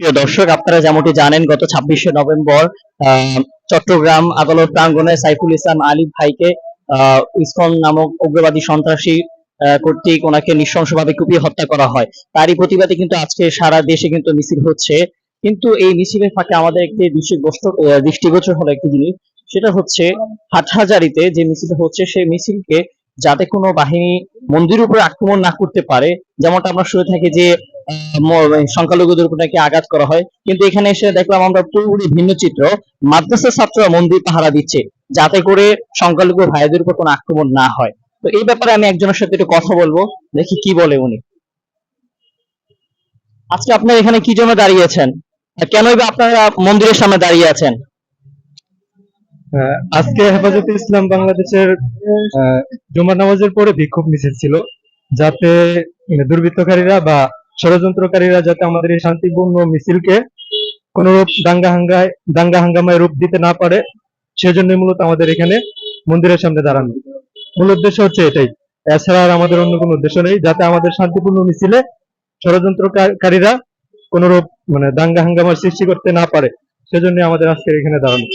প্রিয় দর্শক, আপনারা যেমনটি জানেন, গত ছাব্বিশে নভেম্বর চট্টগ্রাম আদালত প্রাঙ্গণে সাইফুল ইসলাম আলী ভাইকে ইসকন নামক উগ্রবাদী সন্ত্রাসী কর্তৃক ওনাকে নৃশংসভাবে কুপিয়ে হত্যা করা হয়। তারই প্রতিবাদে কিন্তু আজকে সারা দেশে কিন্তু মিছিল হচ্ছে। কিন্তু এই মিছিলের ফাঁকে আমাদের একটি দৃষ্টিগোষ্ঠ দৃষ্টিগোচর হলো একটি জিনিস, সেটা হচ্ছে হাটহাজারিতে যে মিছিল হচ্ছে, সেই মিছিলকে যাতে কোনো বাহিনী মন্দিরের উপরে আক্রমণ না করতে পারে, যেমনটা আমরা শুনে থাকি যে সংখ্যালঘুদের উপর নাকি আঘাত করা হয়। কিন্তু এখানে এসে দেখলাম আমরা পুরোপুরি ভিন্ন চিত্র। মাদ্রাসা ছাত্ররা মন্দির পাহারা দিচ্ছে, যাতে করে সংখ্যালঘু ভাইদের উপর কোনো আক্রমণ না হয়। তো এই ব্যাপারে আমি একজনের সাথে একটু কথা বলব, দেখি কি বলে উনি। আজকে এখানে কি জন্য দাঁড়িয়েছেন কেনই বা আপনারা মন্দিরের সামনে দাঁড়িয়ে আছেন? আজকে হেফাজতে ইসলাম বাংলাদেশের নামাজের পরে বিক্ষোভ মিছিল ছিল, যাতে মানে দুর্বৃত্তকারীরা বা ষড়যন্ত্রকারীরা যাতে আমাদের এই শান্তিপূর্ণ মিছিলকে কোনরূপ দাঙ্গা হাঙ্গায়, দাঙ্গা হাঙ্গামায় রূপ দিতে না পারে সেজন্য মূলত আমাদের এখানে মন্দিরের সামনে দাঁড়ানো। মূল উদ্দেশ্য হচ্ছে এটাই। এছাড়া আর আমাদের অন্য কোনো উদ্দেশ্য নেই, যাতে আমাদের শান্তিপূর্ণ মিছিলে ষড়যন্ত্রকারীরা কোনরূপ মানে দাঙ্গা হাঙ্গামার সৃষ্টি করতে না পারে সেজন্য আমাদের আজকের এখানে দাঁড়ানো।